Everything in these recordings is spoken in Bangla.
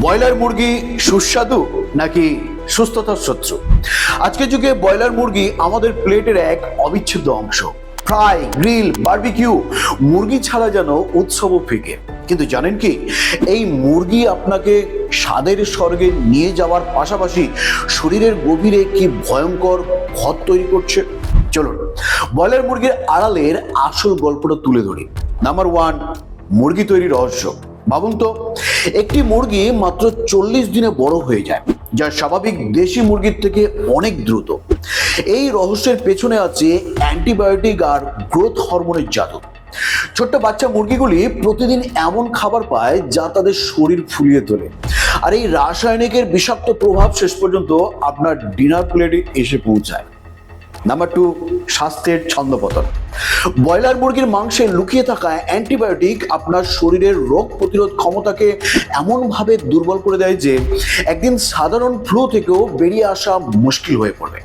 ব্রয়লার মুরগি সুস্বাদু নাকি সুস্থতার শত্রু? আজকের যুগে ব্রয়লার মুরগি আমাদের প্লেটের এক অবিচ্ছেদ্য অংশ। ফ্রাই, গ্রিল, বার্বিকিউ, মুরগি ছাড়া যেন উৎসবও ফিকে। কিন্তু জানেন কি, এই মুরগি আপনাকে স্বাদের স্বর্গে নিয়ে যাওয়ার পাশাপাশি শরীরের গভীরে কি ভয়ঙ্কর ঘর তৈরি করছে? চলুন, ব্রয়লার মুরগির আড়ালের আসল গল্পটা তুলে ধরি। নাম্বার ওয়ান মুরগি তৈরি রহস্য। ভাবুন তো একটি মুরগি মাত্র চল্লিশ দিনে বড় হয়ে যায়, যা স্বাভাবিক দেশি মুরগির থেকে অনেক দ্রুত। এই রহস্যের পেছনে আছে অ্যান্টিবায়োটিক আর গ্রোথ হরমোনের জাদু। ছোট্ট বাচ্চা মুরগিগুলি প্রতিদিন এমন খাবার পায় যা তাদের শরীর ফুলিয়ে তোলে। আর এই রাসায়নিকের বিষাক্ত প্রভাব শেষ পর্যন্ত আপনার ডিনার প্লেটে এসে পৌঁছায়। নাম্বার টু স্বাস্থ্যের ছন্দপতন। ব্রয়লার মুরগির মাংসে লুকিয়ে থাকা অ্যান্টিবায়োটিক আপনার শরীরের রোগ প্রতিরোধ ক্ষমতাকে এমনভাবে দুর্বল করে দেয় যে একদিন সাধারণ ফ্লু থেকেও বেরিয়ে আসা মুশকিল হয়ে পড়বে।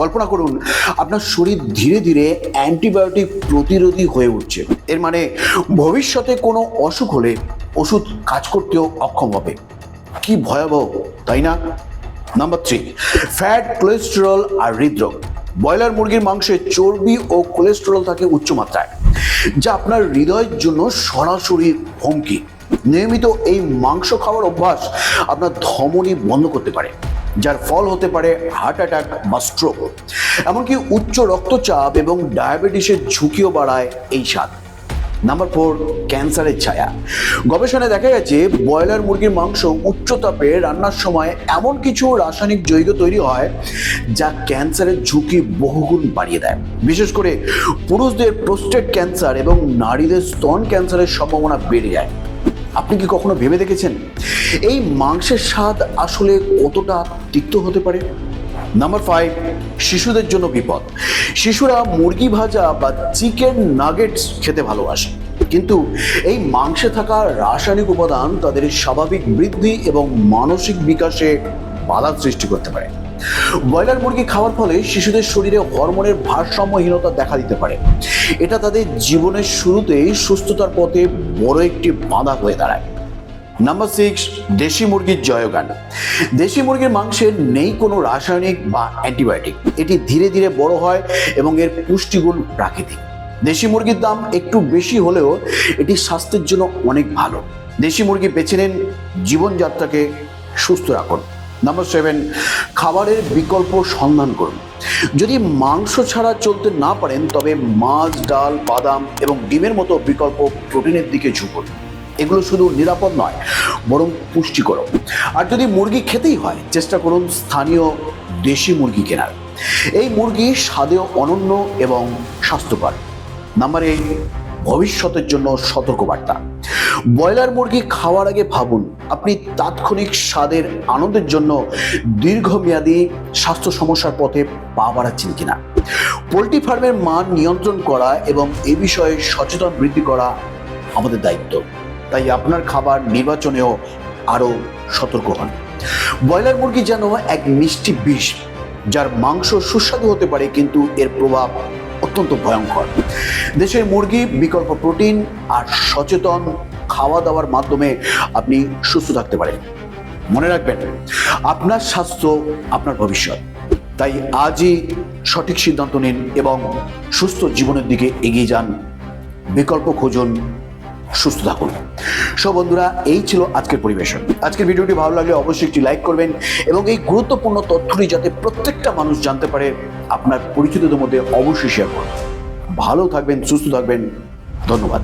কল্পনা করুন, আপনার শরীর ধীরে ধীরে অ্যান্টিবায়োটিক প্রতিরোধী হয়ে উঠছে। এর মানে ভবিষ্যতে কোনো অসুখ হলে ওষুধ কাজ করতেও অক্ষম হবে। কি ভয়াবহ, তাই না? নাম্বার থ্রি ফ্যাট কোলেস্টেরল আর হৃদরোগ। ব্রয়লার মুরগির মাংসে চর্বি ও কোলেস্টেরল থাকে উচ্চ মাত্রায়, যা আপনার হৃদয়ের জন্য সরাসরি হুমকি। নিয়মিত এই মাংস খাওয়ার অভ্যাস আপনার ধমনী বন্ধ করতে পারে, যার ফল হতে পারে হার্ট অ্যাটাক বা স্ট্রোক এমনকি উচ্চ রক্তচাপ এবং ডায়াবেটিসের ঝুঁকিও বাড়ায় এই স্বাদ। নাম্বার ফোর ক্যান্সারের ছায়া। গবেষণায় দেখা গেছে, ব্রয়লার মুরগির মাংস উচ্চ তাপে রান্নার সময় এমন কিছু রাসায়নিক যৌগ তৈরি হয় যা ক্যান্সারের ঝুঁকি বহুগুণ বাড়িয়ে দেয়। বিশেষ করে পুরুষদের প্রোস্টেট ক্যান্সার এবং নারীদের স্তন ক্যান্সারের সম্ভাবনা বেড়ে যায়। আপনি কি কখনো ভেবে দেখেছেন? এই মাংসের স্বাদ আসলে কতটা তিক্ত হতে পারে? নাম্বার ফাইভ শিশুদের জন্য বিপদ। শিশুরা মুরগি ভাজা বা চিকেন নাগেটস খেতে ভালোবাসে। কিন্তু এই মাংসে থাকা রাসায়নিক উপাদান তাদের স্বাভাবিক বৃদ্ধি এবং মানসিক বিকাশে বাধা সৃষ্টি করতে পারে। ব্রয়লার মুরগি খাওয়ার ফলে শিশুদের শরীরে হরমোনের ভারসাম্যহীনতা দেখা দিতে পারে। এটা তাদের জীবনের শুরুতেই সুস্থতার পথে বড় একটি বাধা হয়ে দাঁড়ায়। নাম্বার সিক্স দেশি মুরগির জয়গান। দেশি মুরগির মাংসে নেই কোনো রাসায়নিক বা অ্যান্টিবায়োটিক। এটি ধীরে ধীরে বড় হয় এবং এর পুষ্টিগুণ প্রাকৃতিক। দেশি মুরগির দাম একটু বেশি হলেও এটি স্বাস্থ্যের জন্য অনেক ভালো। দেশি মুরগি বেছে নিন, জীবনযাত্রাকে সুস্থ রাখুন। নাম্বার সেভেন, খাবারের বিকল্প সন্ধান করুন। যদি মাংস ছাড়া চলতে না পারেন, তবে মাছ, ডাল, বাদাম এবং ডিমের মতো বিকল্প প্রোটিনের দিকে ঝুঁকুন এগুলো শুধু নিরাপদ নয়, বরং পুষ্টিকর। আর যদি মুরগি খেতেই হয়, চেষ্টা করুন স্থানীয় দেশি মুরগি কেনার। এই মুরগি স্বাদেও অনন্য এবং স্বাস্থ্যকর। নাম্বার এইট ভবিষ্যতের জন্য সতর্কবার্তা। ব্রয়লার মুরগি খাওয়ার আগে ভাবুন, আপনি তাৎক্ষণিক স্বাদের আনন্দের জন্য দীর্ঘমেয়াদী স্বাস্থ্য সমস্যার পথে পা বাড়াচ্ছেন কিনা? পোলট্রি ফার্মের মান নিয়ন্ত্রণ করা এবং এ বিষয়ে সচেতন বৃদ্ধি করা আমাদের দায়িত্ব। তাই আপনার খাবার নির্বাচনেও আরও সতর্ক হন। ব্রয়লার মুরগি যেন এক মিষ্টি বিষ, যার মাংস সুস্বাদু হতে পারে কিন্তু এর প্রভাব অত্যন্ত ভয়ঙ্কর। দেশের মুরগি, বিকল্প প্রোটিন আর সচেতন খাওয়া দাওয়ার মাধ্যমে আপনি সুস্থ থাকতে পারেন। মনে রাখবেন, আপনার স্বাস্থ্য, আপনার ভবিষ্যৎ। তাই আজই সঠিক সিদ্ধান্ত নিন এবং সুস্থ জীবনের দিকে এগিয়ে যান। বিকল্প খুঁজুন সুস্থ থাকুন। সব বন্ধুরা, এই ছিল আজকের পরিবেশন। আজকের ভিডিওটি ভালো লাগলে অবশ্যই একটি লাইক করবেন এবং এই গুরুত্বপূর্ণ তথ্যটি যাতে প্রত্যেকটা মানুষ জানতে পারে, আপনার পরিচিতদের মধ্যে অবশ্যই শেয়ার করুন। ভালো থাকবেন, সুস্থ থাকবেন। ধন্যবাদ।